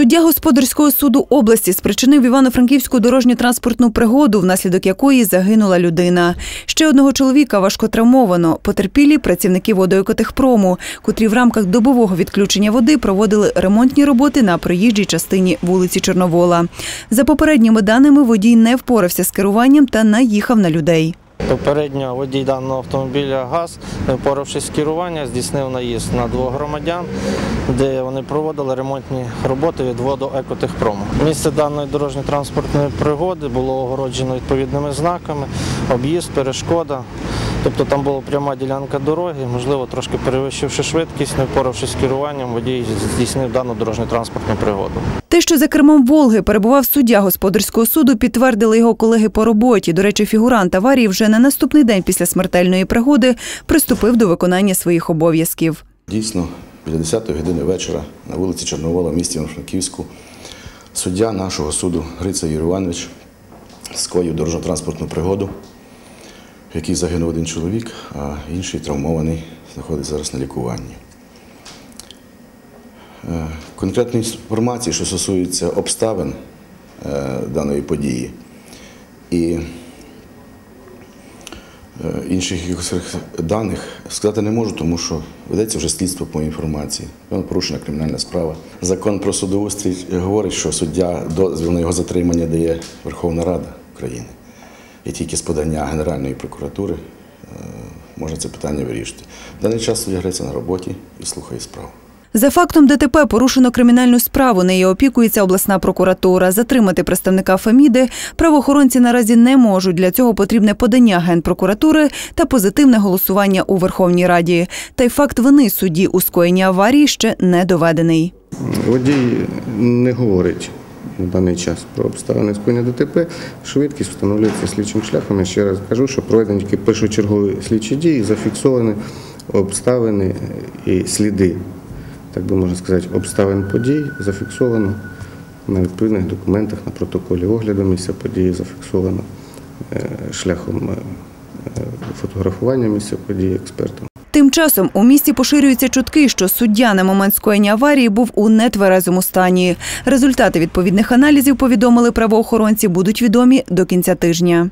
Суддя господарського суду області спричинив Івано-Франківську дорожньо-транспортну пригоду, внаслідок якої загинула людина. Ще одного чоловіка важко травмовано. Потерпілі працівники водоекотехпрому, котрі в рамках добового відключення води проводили ремонтні роботи на проїжджій частині вулиці Чорновола. За попередніми даними, водій не впорався з керуванням та наїхав на людей. Попередньо водій даного автомобіля ГАЗ, впоравшись з керування, здійснив наїзд на двох громадян, де вони проводили ремонтні роботи від воду екотехпрому. Місце даної дорожньо-транспортної пригоди було огороджено відповідними знаками, об'їзд, перешкода. Тобто там була пряма ділянка дороги, можливо, трошки перевищивши швидкість, не впоравшись з керуванням, водій здійснив дану дорожньо-транспортну пригоду. Те, що за кермом Волги перебував суддя господарського суду, підтвердили його колеги по роботі. До речі, фігурант аварії вже на наступний день після смертельної пригоди приступив до виконання своїх обов'язків. Дійсно, біля 10 години вечора на вулиці Чорновола в місті Івано-Франківську суддя нашого суду Гриця Юрій Іванович скоїв дорожньо-транспортну пригоду, в якій загинув один чоловік, а інший травмований знаходиться зараз на лікуванні. Е, Конкретної інформації, що стосується обставин е, даної події і Е, інших якихось даних сказати не можу, тому що ведеться вже слідство по інформації. Порушена кримінальна справа. Закон про судоустрій говорить, що суддя дозвіл на його затримання дає Верховна Рада України. І тільки з подання Генеральної прокуратури е, можна це питання вирішити. В даний час суддя на роботі і слухає справу. За фактом ДТП порушено кримінальну справу. Нею опікується обласна прокуратура. Затримати представника Феміди правоохоронці наразі не можуть. Для цього потрібне подання генпрокуратури та позитивне голосування у Верховній Раді. Та й факт вини судді у скоєнні аварії ще не доведений. Водій не говорить на даний час про обставини скоєння ДТП. Швидкість встановлюється слідчим шляхом. Я ще раз кажу, що проведені тільки першочергові слідчі дії, зафіксовані обставини і сліди, так би можна сказати, обставин подій зафіксовано на відповідних документах, на протоколі огляду місця події зафіксовано е, шляхом е, е, фотографування місця події експертом. Тим часом у місті поширюються чутки, що суддя на момент скоєння аварії був у нетверезому стані. Результати відповідних аналізів повідомили правоохоронці будуть відомі до кінця тижня.